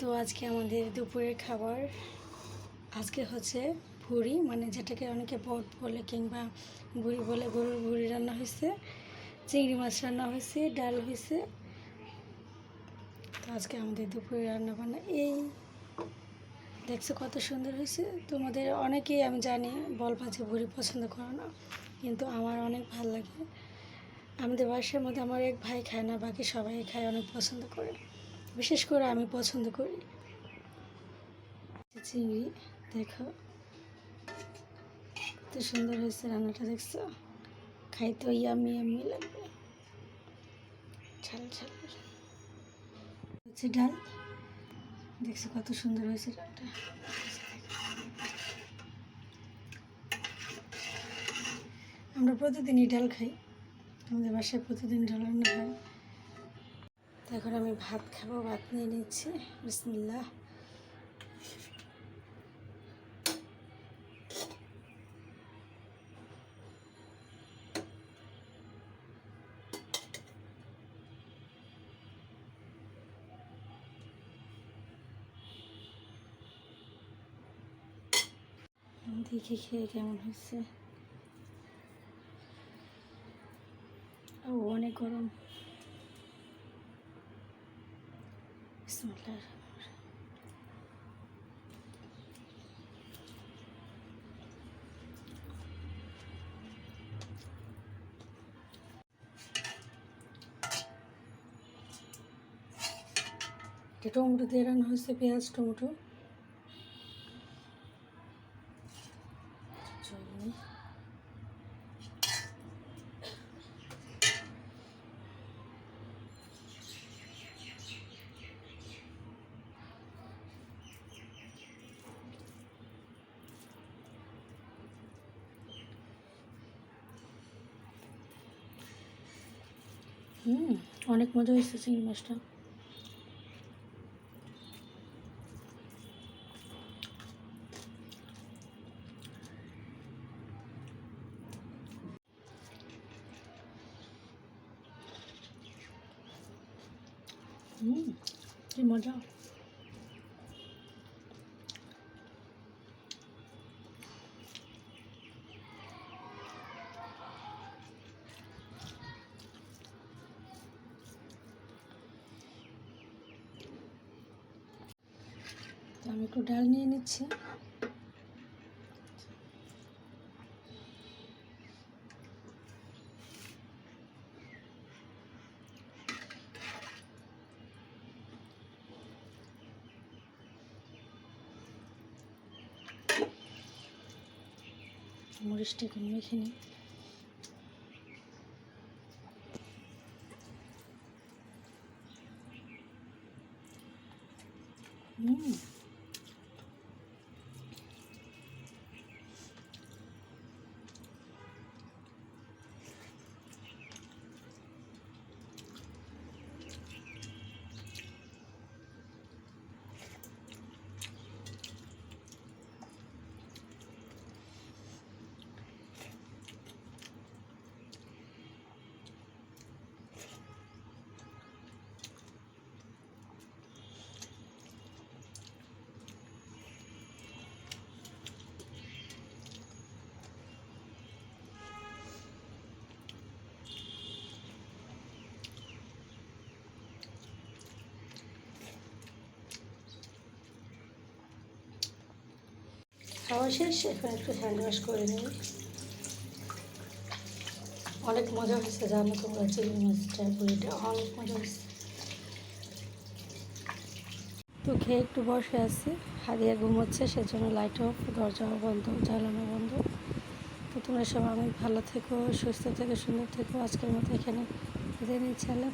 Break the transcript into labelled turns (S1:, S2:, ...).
S1: তো আজকে আমাদের দুপুরের খাবার, আজকে হচ্ছে ভুড়ি মানে যেটাকে অনেকে বট বলে কিংবা ভুড়ি বলে গরুর ভুড়ি রান্না হয়েছে, চিংড়ি মাছ রান্না হয়েছে, ডাল হয়েছে। তো আজকে আমাদের দুপুরে রান্না বান্না এই। দেখছ কত সুন্দর হয়েছে। তোমাদের অনেকেই আমি জানি বলবা যে ভুড়ি পছন্দ করো না, কিন্তু আমার অনেক ভালো লাগে। আমাদের বাসার মধ্যে আমার এক ভাই খায় না, বাকি সবাই খায়, অনেক পছন্দ করে। বিশেষ করে আমি পছন্দ করি। চিংড়ি, দেখো। কত সুন্দর হয়েছে রান্নাটা, দেখছ? খাইতে ইয়ামি ইয়ামি লাগবে। ঝাল ঝাল। হচ্ছে ডাল। দেখছ কত সুন্দর হয়েছে ডালটা। আমরা প্রতিদিনই ডাল খাই। আমাদের বাসায় প্রতিদিন ডাল রান্না হয়। এখন আমি ভাত খাব, ভাত নিয়ে নিচ্ছি। বিসমিল্লাহ। দেখি খেয়ে কেমন হয়েছে। ও, অনেক গরম। টমেটো দিয়ে রান্না হয়েছে পেঁয়াজ টমেটো হুম অনেক মজা হয়েছে চিংড়ি মাছটা। হুম কি মজা। তো আমি একটু ডাল নিয়ে নিচ্ছি। মরিচটা এখন মেখে নিই। হুম। খাওয়া শেষ, এখন একটু হ্যান্ড ওয়াশ করে নিই। অনেক মজা হয়েছে, জানো তোমরা চিংড়ি মাছটা পুরিটা অনেক মজা হয়েছে। তো খেয়ে একটু বসে আছি, হারিয়ে ঘুমোচ্ছে, সেজন্য লাইট অফ দরজাও বন্ধ জ্বালানো বন্ধ। তো তোমরা সব অনেক ভালো থেকো, সুস্থ থেকো, সুন্দর থেকো। আজকের মতো এখানে বিদায় নিচ্ছি, আল্লাহ